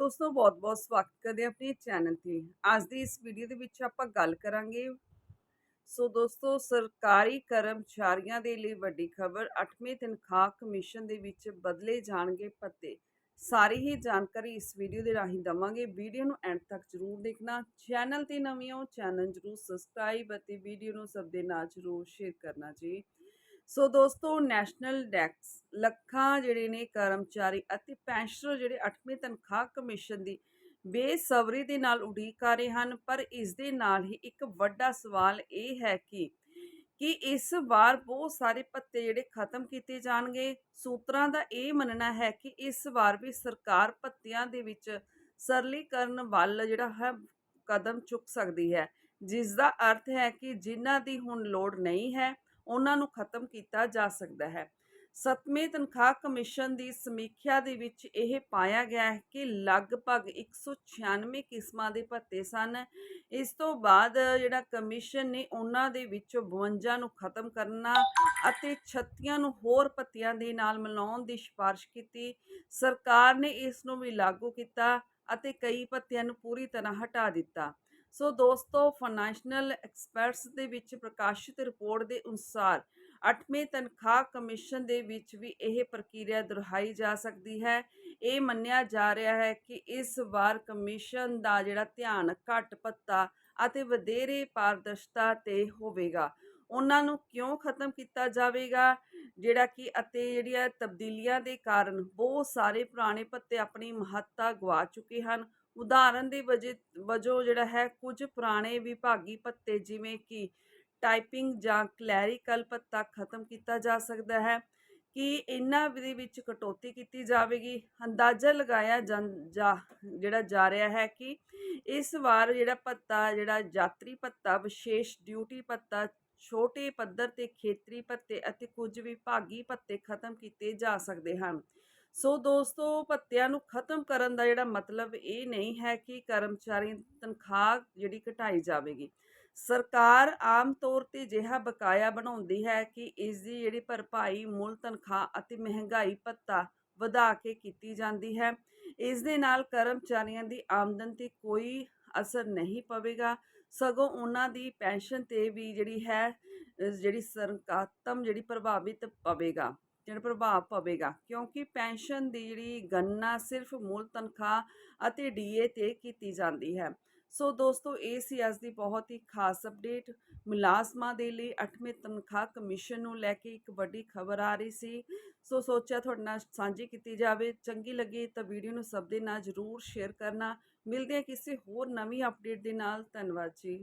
ਦੋਸਤੋ, ਬਹੁਤ-ਬਹੁਤ ਸਵਾਗਤ ਕਰਦੇ ਆਪਣੇ ਚੈਨਲ ਤੇ। ਅੱਜ ਦੀ ਇਸ ਵੀਡੀਓ ਦੇ ਵਿੱਚ ਆਪਾਂ ਗੱਲ ਕਰਾਂਗੇ। ਸੋ ਦੋਸਤੋ, ਸਰਕਾਰੀ ਕਰਮਚਾਰੀਆਂ ਦੇ ਲਈ ਵੱਡੀ ਖਬਰ 8ਵੇਂ ਤਨਖਾਹ ਕਮਿਸ਼ਨ ਦੇ ਵਿੱਚ ਬਦਲੇ ਜਾਣਗੇ ਪੱਤੇ। ਸਾਰੀ ਹੀ ਜਾਣਕਾਰੀ ਇਸ ਵੀਡੀਓ ਦੇ ਰਾਹੀਂ ਦਵਾਂਗੇ। ਵੀਡੀਓ ਨੂੰ ਐਂਡ ਤੱਕ ਜਰੂਰ ਦੇਖਣਾ। ਚੈਨਲ ਤੇ ਨਵੇਂ ਹੋ, ਚੈਨਲ ਜਰੂਰ ਸਬਸਕ੍ਰਾਈਬ ਅਤੇ ਵੀਡੀਓ ਨੂੰ ਸਭ ਦੇ ਨਾਲ ਜਰੂਰ ਸ਼ੇਅਰ ਕਰਨਾ ਜੀ। ਸੋ ਦੋਸਤੋ ਨੈਸ਼ਨਲ ਡੈਕਸ ਲੱਖਾਂ ਜਿਹੜੇ ਨੇ ਕਰਮਚਾਰੀ ਅਤੇ ਪੈਨਸ਼ਨਰ ਜਿਹੜੇ 8ਵੇਂ ਤਨਖਾਹ ਕਮਿਸ਼ਨ ਦੀ ਬੇਸਬਰੀ ਦੇ ਨਾਲ ਉਡੀਕ ਕਰ ਰਹੇ ਹਨ, ਪਰ ਇਸ ਦੇ ਨਾਲ ਹੀ ਇੱਕ ਵੱਡਾ ਸਵਾਲ ਇਹ ਹੈ ਕਿ ਕਿ ਇਸ ਵਾਰ ਬਹੁਤ ਸਾਰੇ ਭੱਤੇ ਜਿਹੜੇ ਖਤਮ ਕੀਤੇ ਜਾਣਗੇ? ਸੂਤਰਾਂ ਦਾ ਇਹ ਮੰਨਣਾ ਹੈ ਕਿ ਇਸ ਵਾਰ ਵੀ ਸਰਕਾਰ ਭੱਤਿਆਂ ਦੇ ਵਿੱਚ ਸਰਲੀਕਰਨ ਵੱਲ ਜਿਹੜਾ ਹੈ, ਕਦਮ ਚੁੱਕ ਸਕਦੀ ਹੈ। ਜਿਸ ਦਾ ਅਰਥ ਹੈ ਕਿ ਜਿਨ੍ਹਾਂ ਦੀ ਹੁਣ ਲੋੜ ਨਹੀਂ ਹੈ ਉਹਨਾਂ ਨੂੰ ਖਤਮ ਕੀਤਾ ਜਾ ਸਕਦਾ ਹੈ। ਸੱਤਵੇਂ ਤਨਖਾਹ ਕਮਿਸ਼ਨ ਦੀ ਸਮੀਖਿਆ ਦੇ ਵਿੱਚ ਇਹ ਪਾਇਆ ਗਿਆ ਹੈ ਕਿ ਲਗਭਗ 196 ਕਿਸਮਾਂ ਦੇ ਭੱਤੇ ਸਨ। ਇਸ ਤੋਂ ਬਾਅਦ ਜਿਹੜਾ ਕਮਿਸ਼ਨ ਨੇ ਉਹਨਾਂ ਦੇ ਵਿੱਚੋਂ 52 ਨੂੰ ਖਤਮ ਕਰਨਾ ਅਤੇ 36 ਨੂੰ ਹੋਰ ਭੱਤਿਆਂ ਦੇ ਨਾਲ ਮਿਲਾਉਣ ਦੀ ਸਿਫਾਰਿਸ਼ ਕੀਤੀ। ਸਰਕਾਰ ਨੇ ਇਸ ਨੂੰ ਵੀ ਲਾਗੂ ਕੀਤਾ ਅਤੇ ਕਈ ਭੱਤਿਆਂ ਨੂੰ ਪੂਰੀ ਤਰ੍ਹਾਂ ਹਟਾ ਦਿੱਤਾ। ਸੋ ਦੋਸਤੋ ਫਾਈਨੈਂਸ਼ੀਅਲ ਐਕਸਪਰਟਸ ਦੇ ਵਿੱਚ ਪ੍ਰਕਾਸ਼ਿਤ ਰਿਪੋਰਟ ਦੇ ਅਨੁਸਾਰ 8ਵੇਂ ਤਨਖਾਹ ਕਮਿਸ਼ਨ ਦੇ ਵਿੱਚ ਵੀ ਇਹ ਪ੍ਰਕਿਰਿਆ ਦੁਹਰਾਈ ਜਾ ਸਕਦੀ ਹੈ। ਇਹ ਮੰਨਿਆ ਜਾ ਰਿਹਾ ਹੈ ਕਿ ਇਸ ਵਾਰ ਕਮਿਸ਼ਨ ਦਾ ਜਿਹੜਾ ਧਿਆਨ ਘੱਟ ਪੱਤਾ ਅਤੇ ਵਧੇਰੇ ਪਾਰਦਰਸ਼ਤਾ ਤੇ ਹੋਵੇਗਾ। ਉਹਨਾਂ ਨੂੰ ਕਿਉਂ ਖਤਮ ਕੀਤਾ ਜਾਵੇਗਾ? ਜਿਹੜਾ ਕਿ ਅਤੇ ਜਿਹੜੀਆਂ ਤਬਦੀਲੀਆਂ ਦੇ ਕਾਰਨ ਬਹੁਤ ਸਾਰੇ ਪੁਰਾਣੇ ਪੱਤੇ ਆਪਣੀ ਮਹੱਤਤਾ ਗਵਾ ਚੁੱਕੇ ਹਨ। ਉਦਾਹਰਨ ਦੇ ਵਜੋਂ ਜਿਹੜਾ ਹੈ ਕੁਝ ਪੁਰਾਣੇ ਵਿਭਾਗੀ ਪੱਤੇ ਜਿਵੇਂ ਕਿ ਟਾਈਪਿੰਗ ਜਾਂ ਕਲੈਰੀਕਲ ਪੱਤਾ ਖਤਮ ਕੀਤਾ ਜਾ ਸਕਦਾ ਹੈ ਕਿ ਇਹਨਾਂ ਦੇ ਵਿੱਚ ਕਟੌਤੀ ਕੀਤੀ ਜਾਵੇਗੀ। ਅੰਦਾਜ਼ਾ ਲਗਾਇਆ ਜਾ ਜਿਹੜਾ ਜਾ ਰਿਹਾ ਹੈ ਕਿ ਇਸ ਵਾਰ ਜਿਹੜਾ ਪੱਤਾ ਜਿਹੜਾ ਯਾਤਰੀ ਪੱਤਾ ਵਿਸ਼ੇਸ਼ ਡਿਊਟੀ ਪੱਤਾ ਛੋਟੇ ਪੱਧਰ ਤੇ ਖੇਤਰੀ ਪੱਤੇ ਅਤੇ ਕੁਝ ਵਿਭਾਗੀ ਪੱਤੇ ਖਤਮ ਕੀਤੇ ਜਾ ਸਕਦੇ ਹਨ। ਸੋ ਦੋਸਤੋ, ਭੱਤਿਆਂ ਨੂੰ ਖਤਮ ਕਰਨ ਦਾ ਜਿਹੜਾ ਮਤਲਬ ਇਹ ਨਹੀਂ ਹੈ ਕਿ ਕਰਮਚਾਰੀ ਦੀ ਤਨਖਾਹ ਜਿਹੜੀ ਘਟਾਈ ਜਾਵੇਗੀ। ਸਰਕਾਰ ਆਮ ਤੌਰ ਤੇ ਜਿਹਾ ਬਕਾਇਆ ਬਣਾਉਂਦੀ ਹੈ ਕਿ ਇਸ ਦੀ ਜਿਹੜੀ ਭਰਪਾਈ, ਮੂਲ ਤਨਖਾਹ ਅਤੇ ਮਹਿੰਗਾਈ ਭੱਤਾ ਵਧਾ ਕੇ ਕੀਤੀ ਜਾਂਦੀ ਹੈ। ਇਸ ਦੇ ਨਾਲ ਕਰਮਚਾਰੀਆਂ ਦੀ ਆਮਦਨ ਤੇ ਕੋਈ ਅਸਰ ਨਹੀਂ ਪਵੇਗਾ। ਸਗੋਂ ਉਹਨਾਂ ਦੀ ਪੈਨਸ਼ਨ ਤੇ ਵੀ ਜਿਹੜੀ ਹੈ ਜਿਹੜੀ ਸਰਕਾਤਮ ਜਿਹੜੀ ਪ੍ਰਭਾਵਿਤ ਪਵੇਗਾ। ਜਿਹੜਾ ਪ੍ਰਭਾਵ ਪਵੇਗਾ, ਕਿਉਂਕਿ ਪੈਨਸ਼ਨ ਦੀ ਜਿਹੜੀ ਗਣਨਾ ਸਿਰਫ ਮੂਲ ਤਨਖਾਹ ਅਤੇ ਡੀਏ ਤੇ ਕੀਤੀ ਜਾਂਦੀ ਹੈ। ਸੋ ਦੋਸਤੋ, ਇਹ ਸੀ ਅੱਜ ਦੀ ਬਹੁਤ ਹੀ ਖਾਸ ਅਪਡੇਟ ਮੁਲਾਜ਼ਮਾਂ ਦੇ ਲਈ 8ਵੇਂ ਤਨਖਾਹ ਕਮਿਸ਼ਨ ਨੂੰ ਲੈ ਕੇ ਇੱਕ ਵੱਡੀ ਖਬਰ ਆ ਰਹੀ ਸੀ। ਸੋ ਸੋਚਿਆ ਤੁਹਾਡੇ ਨਾਲ ਸਾਂਝੀ ਕੀਤੀ ਜਾਵੇ। ਚੰਗੀ ਲੱਗੀ ਤਾਂ ਵੀਡੀਓ ਨੂੰ ਸਭ ਦੇ ਨਾਲ ਜਰੂਰ ਸ਼ੇਅਰ ਕਰਨਾ। ਮਿਲਦੇ ਹਾਂ ਕਿਸੇ ਹੋਰ ਨਵੀਂ ਅਪਡੇਟ ਦੇ ਨਾਲ। ਧੰਨਵਾਦ ਜੀ।